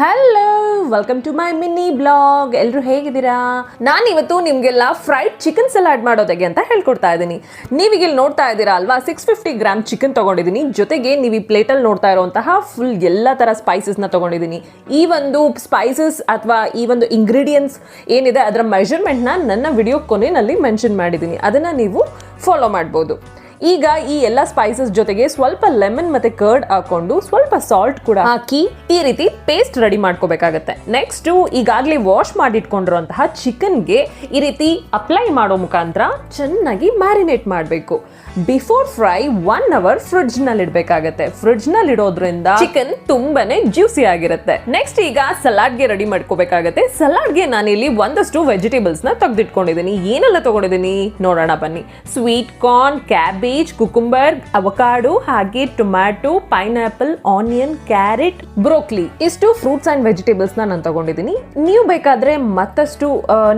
Hello welcome to my mini blog ಎಲ್ಲರೂ ಹೇಗಿದ್ದೀರಾ? ನಾನು ಇವತ್ತು ನಿಮಗೆಲ್ಲ ಫ್ರೈಡ್ ಚಿಕನ್ ಸಲಾಡ್ ಮಾಡೋದಾಗೆ ಅಂತ ಹೇಳ್ಕೊಡ್ತಾ ಇದ್ದೀನಿ. ನೀವೀಗ ಇಲ್ಲಿ ನೋಡ್ತಾ ಇದ್ದೀರಾ ಅಲ್ವಾ? ಸಿಕ್ಸ್ ಫಿಫ್ಟಿ ಗ್ರಾಮ್ ಚಿಕನ್ ತೊಗೊಂಡಿದ್ದೀನಿ. ಜೊತೆಗೆ ನೀವು ಈ ಪ್ಲೇಟಲ್ಲಿ ನೋಡ್ತಾ ಇರುವಂತಹ ಫುಲ್ ಎಲ್ಲ ಥರ ಸ್ಪೈಸಸ್ನ ತೊಗೊಂಡಿದ್ದೀನಿ. ಈ ಒಂದು ಸ್ಪೈಸಸ್ ಅಥವಾ ಈ ಒಂದು ಇಂಗ್ರೀಡಿಯೆಂಟ್ಸ್ ಏನಿದೆ ಅದರ ಮೆಷರ್ಮೆಂಟ್ನ ನನ್ನ ವಿಡಿಯೋ ಕೊನೆಯಲ್ಲಿ ಮೆನ್ಷನ್ ಮಾಡಿದ್ದೀನಿ. ಅದನ್ನು ನೀವು ಫಾಲೋ ಮಾಡ್ಬೋದು. ಈಗ ಈ ಎಲ್ಲ ಸ್ಪೈಸಸ್ ಜೊತೆಗೆ ಸ್ವಲ್ಪ ಲೆಮನ್ ಮತ್ತೆ ಕರ್ಡ್ ಹಾಕೊಂಡು ಸ್ವಲ್ಪ ಸಾಲ್ಟ್ ಕೂಡ ಹಾಕಿ ಈ ರೀತಿ ಪೇಸ್ಟ್ ರೆಡಿ ಮಾಡ್ಕೋಬೇಕಾಗತ್ತೆ. ನೆಕ್ಸ್ಟ್ ಈಗಾಗಲೇ ವಾಶ್ ಮಾಡಿಟ್ಕೊಂಡಿರುವಂತಹ ಚಿಕನ್ಗೆ ಈ ರೀತಿ ಅಪ್ಲೈ ಮಾಡೋ ಮುಖಾಂತರ ಚೆನ್ನಾಗಿ ಮ್ಯಾರಿನೇಟ್ ಮಾಡಬೇಕು. ಬಿಫೋರ್ ಫ್ರೈ ಒನ್ ಅವರ್ ಫ್ರಿಡ್ಜ್ನಲ್ಲಿ ಇಡಬೇಕಾಗತ್ತೆ. ಫ್ರಿಡ್ಜ್ನಲ್ಲಿ ಇಡೋದ್ರಿಂದ ಚಿಕನ್ ತುಂಬಾನೇ ಜ್ಯೂಸಿ ಆಗಿರುತ್ತೆ. ನೆಕ್ಸ್ಟ್ ಈಗ ಸಲಾಡ್ಗೆ ರೆಡಿ ಮಾಡ್ಕೋಬೇಕಾಗತ್ತೆ. ಸಲಾಡ್ಗೆ ನಾನಿಲ್ಲಿ ಒಂದಷ್ಟು ವೆಜಿಟೇಬಲ್ಸ್ನ ತೆಗೆದಿಟ್ಕೊಂಡಿದ್ದೀನಿ ಏನೆಲ್ಲ ತಗೊಂಡಿದ್ದೀನಿ ನೋಡೋಣ ಬನ್ನಿ. Sweet corn cabbage cucumber avocado ಹಾಗೆ tomato pineapple onion carrot broccoli ಇಷ್ಟು ಫ್ರೂಟ್ಸ್ ಅಂಡ್ ವೆಜಿಟೇಬಲ್ಸ್ ನಾನು ತಗೊಂಡಿದ್ದೀನಿ ನೀವು ಬೇಕಾದ್ರೆ ಮತ್ತಷ್ಟು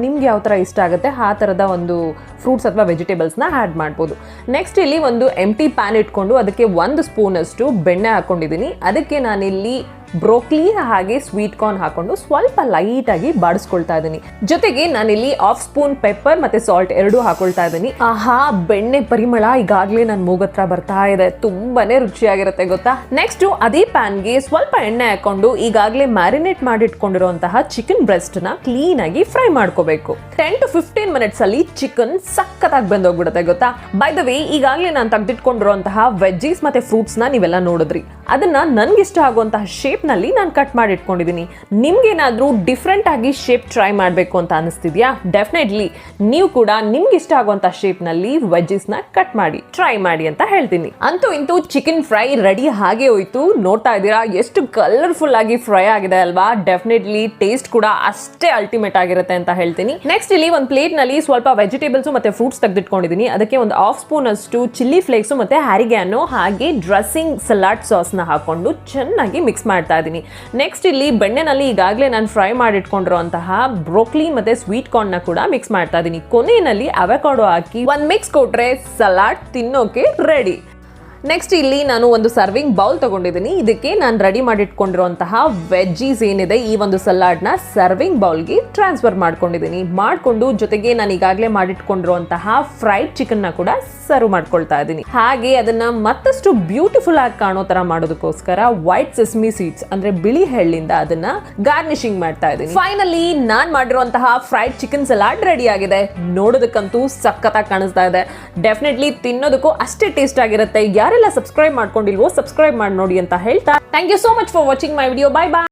ನಿಮ್ಗೆ ಯಾವ ತರ ಇಷ್ಟ ಆಗುತ್ತೆ ಆ ತರದ ಒಂದು ಫ್ರೂಟ್ಸ್ ಅಥವಾ ವೆಜಿಟೇಬಲ್ಸ್ನ ಆಡ್ ಮಾಡ್ಬೋದು. ನೆಕ್ಸ್ಟ್ ಇಲ್ಲಿ ಒಂದು ಎಂಟಿ ಪ್ಯಾನ್ ಇಟ್ಕೊಂಡು ಅದಕ್ಕೆ ಒಂದು ಸ್ಪೂನ್ ಅಷ್ಟು ಬೆಣ್ಣೆ ಹಾಕೊಂಡಿದ್ದೀನಿ ಅದಕ್ಕೆ ನಾನಿಲ್ಲಿ ಬ್ರೋಕ್ಲಿ ಹಾಗೆ ಸ್ವೀಟ್ ಕಾರ್ನ್ ಹಾಕೊಂಡು ಸ್ವಲ್ಪ ಲೈಟ್ ಆಗಿ ಬಾಡಿಸ್ಕೊಳ್ತಾ ಇದ್ದೀನಿ. ಜೊತೆಗೆ ನಾನಿಲ್ಲಿ ಆಫ್ ಸ್ಪೂನ್ ಪೆಪ್ಪರ್ ಮತ್ತೆ ಸಾಲ್ಟ್ ಎರಡೂ ಹಾಕೊಳ್ತಾ ಇದ್ದೀನಿ. ಆಹಾ, ಬೆಣ್ಣೆ ಪರಿಮಳ ಈಗಾಗಲೇ ನನ್ನ ಮೂಗತ್ರ ಬರ್ತಾ ಇದೆ. ತುಂಬಾನೇ ರುಚಿಯಾಗಿರುತ್ತೆ, ಗೊತ್ತಾ? ನೆಕ್ಸ್ಟ್ ಅದೇ ಪ್ಯಾನ್ಗೆ ಸ್ವಲ್ಪ ಎಣ್ಣೆ ಹಾಕೊಂಡು ಈಗಾಗಲೇ ಮ್ಯಾರಿನೇಟ್ ಮಾಡಿಟ್ಕೊಂಡಿರುವಂತಹ ಚಿಕನ್ ಬ್ರೆಸ್ಟ್ನ ಕ್ಲೀನ್ ಆಗಿ ಫ್ರೈ ಮಾಡ್ಕೋಬೇಕು. ಟೆನ್ ಟು ಫಿಫ್ಟೀನ್ ಮಿನಿಟ್ಸ್ ಅಲ್ಲಿ ಚಿಕನ್ ಸಖತ್ತಾಗಿ ಬಂದೋಗ್ಬಿಡುತ್ತೆ, ಗೊತ್ತಾ? ಬೈ ದ ವೇ ಈಗಾಗಲೇ ನಾನು ತೆಗೆದಿಟ್ಕೊಂಡಿರುವಂತಹ ವೆಜ್ಜೀಸ್ ಮತ್ತೆ ಫ್ರೂಟ್ಸ್ನ ನೀವೆಲ್ಲ ನೋಡಿದ್ರಿ. ಅದನ್ನ ನನ್ಗೆ ಇಷ್ಟ ಆಗುವಂತಹ ಶೇಪ್ನಲ್ಲಿ ನಾನು ಕಟ್ ಮಾಡಿ ಇಟ್ಕೊಂಡಿದ್ದೀನಿ ಡಿಫ್ರೆಂಟಾಗಿ ಡಿಫ್ರೆಂಟ್ ಆಗಿ ಶೇಪ್ ಟ್ರೈ ಮಾಡಬೇಕು ಅಂತ ಅನಿಸ್ತಿದೆಯಾ? ಡೆಫಿನೆಟ್ಲಿ ನೀವು ಕೂಡ ನಿಮ್ಗೆ ಇಷ್ಟ ಆಗುವಂತಹ ಶೇಪ್ನಲ್ಲಿ ವೆಜ್ಜೀಸ್ನ ಕಟ್ ಮಾಡಿ ಟ್ರೈ ಮಾಡಿ ಅಂತ ಹೇಳ್ತೀನಿ. ಅಂತೂ ಇಂತೂ ಚಿಕನ್ ಫ್ರೈ ರೆಡಿ ಹಾಗೆ ಹೋಯ್ತು. ನೋಡ್ತಾ ಇದ್ದೀರಾ? ಎಷ್ಟು ಕಲರ್ಫುಲ್ ಆಗಿ ಫ್ರೈ ಆಗಿದೆ ಅಲ್ವಾ? ಡೆಫಿನೆಟ್ಲಿ ಟೇಸ್ಟ್ ಕೂಡ ಅಷ್ಟೇ ಅಲ್ಟಿಮೇಟ್ ಆಗಿರುತ್ತೆ ಅಂತ ಹೇಳ್ತೀನಿ. ನೆಕ್ಸ್ಟ್ ಇಲ್ಲಿ ಒಂದು ಪ್ಲೇಟ್ನಲ್ಲಿ ಸ್ವಲ್ಪ ವೆಜಿಟೇಬಲ್ಸ್ ಮತ್ತೆ ಫ್ರೂಟ್ಸ್ ತೆಗೆದಿಟ್ಕೊಂಡಿದ್ದೀನಿ ಅದಕ್ಕೆ ಒಂದು ಹಾಫ್ ಸ್ಪೂನ್ ಅಷ್ಟು ಚಿಲ್ಲಿ ಫ್ಲೇಕ್ಸ್ ಮತ್ತೆ ಅನ್ನು ಹಾಗೆ ಡ್ರೆಸ್ಸಿಂಗ್ ಸಲಾಡ್ ಸಾಸ್ ಹಾಕೊಂಡು ಚೆನ್ನಾಗಿ ಮಿಕ್ಸ್ ಮಾಡ್ತಾ ಇದ್ದೀನಿ. ನೆಕ್ಸ್ಟ್ ಇಲ್ಲಿ ಬೆಣ್ಣೆನಲ್ಲಿ ಈಗಾಗಲೇ ನಾನು ಫ್ರೈ ಮಾಡಿಟ್ಕೊಂಡಿರುವಂತಹ ಬ್ರೋಕ್ಲಿ ಮತ್ತೆ ಸ್ವೀಟ್ ಕಾರ್ನ್ನ ಕೂಡ ಮಿಕ್ಸ್ ಮಾಡ್ತಾ ಇದ್ದೀನಿ. ಕೊನೆಯಲ್ಲಿ ಅವಕಾಡೋ ಹಾಕಿ ಒಂದು ಮಿಕ್ಸ್ ಕೊಟ್ರೆ ಸಲಾಡ್ ತಿನ್ನೋಕೆ ರೆಡಿ ನೆಕ್ಸ್ಟ್ ಇಲ್ಲಿ ನಾನು ಒಂದು ಸರ್ವಿಂಗ್ ಬೌಲ್ ತಗೊಂಡಿದ್ದೀನಿ. ಇದಕ್ಕೆ ನಾನು ರೆಡಿ ಮಾಡಿಟ್ಕೊಂಡಿರುವಂತಹ ವೆಜ್ಜೀಸ್ ಏನಿದೆ ಈ ಒಂದು ಸಲಾಡ್ನ ಸರ್ವಿಂಗ್ ಬೌಲ್ಗೆ ಟ್ರಾನ್ಸ್ಫರ್ ಮಾಡ್ಕೊಂಡಿದ್ದೀನಿ. ಮಾಡಿಕೊಂಡು ಜೊತೆಗೆ ನಾನು ಈಗಾಗಲೇ ಮಾಡಿಟ್ಕೊಂಡಿರುವಂತಹ ಫ್ರೈಡ್ ಚಿಕನ್ನ ಕೂಡ ಸರ್ವ್ ಮಾಡ್ಕೊಳ್ತಾ ಇದ್ದೀನಿ. ಹಾಗೆ ಅದನ್ನ ಮತ್ತಷ್ಟು ಬ್ಯೂಟಿಫುಲ್ ಆಗಿ ಕಾಣೋ ತರ ಮಾಡೋದಕ್ಕೋಸ್ಕರ ವೈಟ್ ಸಿಸ್ಮಿ ಸೀಡ್ಸ್ ಅಂದ್ರೆ ಬಿಳಿ ಹೆಳ್ಳಿಂದ ಅದನ್ನ ಗಾರ್ನಿಶಿಂಗ್ ಮಾಡ್ತಾ ಇದ್ದೀನಿ. ಫೈನಲಿ ನಾನ್ ಮಾಡಿರುವಂತಹ ಫ್ರೈಡ್ ಚಿಕನ್ ಸಲಾಡ್ ರೆಡಿ ಆಗಿದೆ. ನೋಡೋದಕ್ಕಂತೂ ಸಖತ್ತಾಗಿ ಕಾಣಿಸ್ತಾ ಇದೆ. ಡೆಫಿನೆಟ್ಲಿ ತಿನ್ನೋದಕ್ಕೂ ಅಷ್ಟೇ ಟೇಸ್ಟ್ ಆಗಿರುತ್ತೆ. ಯಾರೆಲ್ಲ ಸಬ್ಸ್ಕ್ರೈಬ್ ಮಾಡ್ಕೊಂಡಿಲ್ವೋ ಸಬ್ಸ್ಕ್ರೈಬ್ ಮಾಡಿ ನೋಡಿ ಅಂತ ಹೇಳ್ತಾ. Thank you so much for watching my video bye bye